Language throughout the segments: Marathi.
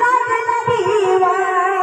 लागला दिवा.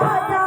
Dios.